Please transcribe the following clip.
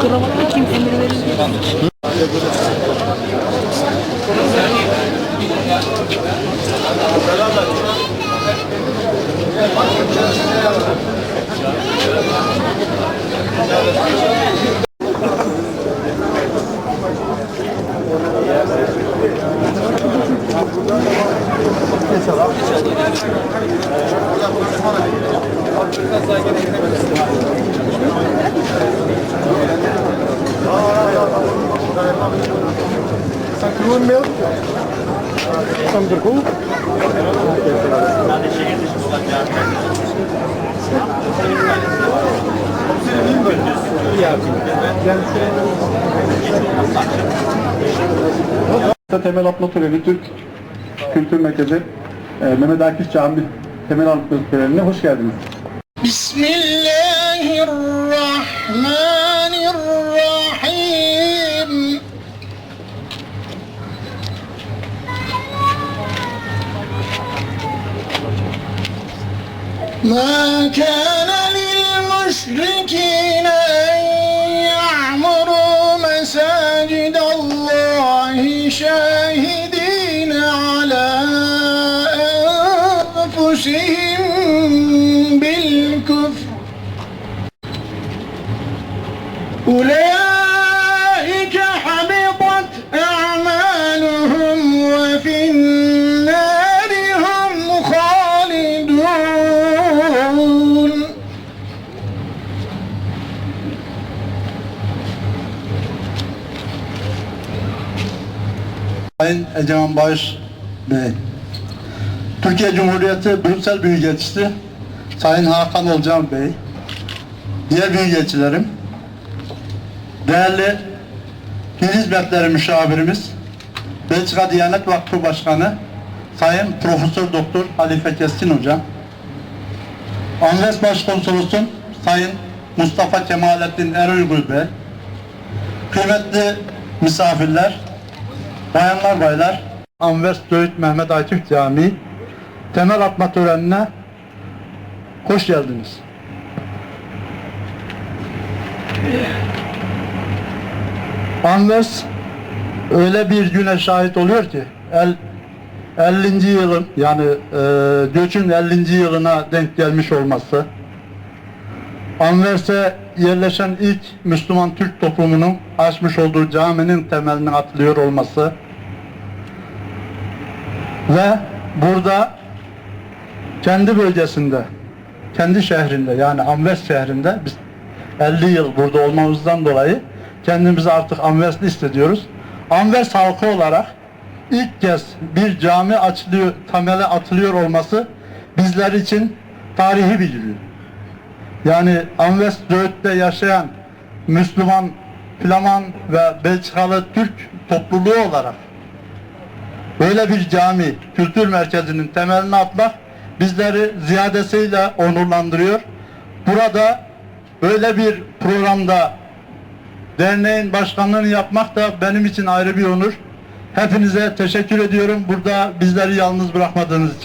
Kılavana kim emir verir? Temel atma töreni Türk Kültür Merkezi e, Mehmet Akif Camii temel anlık bölgelerine hoş geldiniz. Bismillahirrahmanirrahim. Ma kana lil müşrikine en ya'muru mesacid Allahi şer أنفسهم بالكفر. أولئك حبطت أعمالهم وفي النار هم خالدون. Sayın Egemen Bağış Bey, Türkiye Cumhuriyeti Brüksel Büyükelçisi Sayın Hakan Olcan Bey, diğer büyükelçilerim, değerli Din Hizmetleri Müşavirimiz, Belçika Diyanet Vakfı Başkanı Sayın Profesör Doktor Halife Keskin Hocam, Anves Başkonsolosum Sayın Mustafa Kemalettin Eruygur Bey, kıymetli misafirler, Bayanlar baylar, Anver Söğüt Mehmet Akif Camii temel atma törenine hoş geldiniz. Anvers öyle bir güne şahit oluyor ki el, 50. yılın yani e, göçün 50. yılına denk gelmiş olması Anvers'e yerleşen ilk Müslüman Türk toplumunun açmış olduğu caminin temelinin atılıyor olması ve burada kendi bölgesinde, kendi şehrinde yani Anvers şehrinde biz 50 yıl burada olmamızdan dolayı kendimizi artık Anversli hissediyoruz. Anvers halkı olarak ilk kez bir cami açılıyor, temeli atılıyor olması bizler için tarihi bir gün. Yani Anvers Söğüt'te yaşayan Müslüman, Flaman ve Belçikalı Türk topluluğu olarak böyle bir cami, kültür merkezinin temelini atmak bizleri ziyadesiyle onurlandırıyor. Burada böyle bir programda derneğin başkanlığını yapmak da benim için ayrı bir onur. Hepinize teşekkür ediyorum burada bizleri yalnız bırakmadığınız için.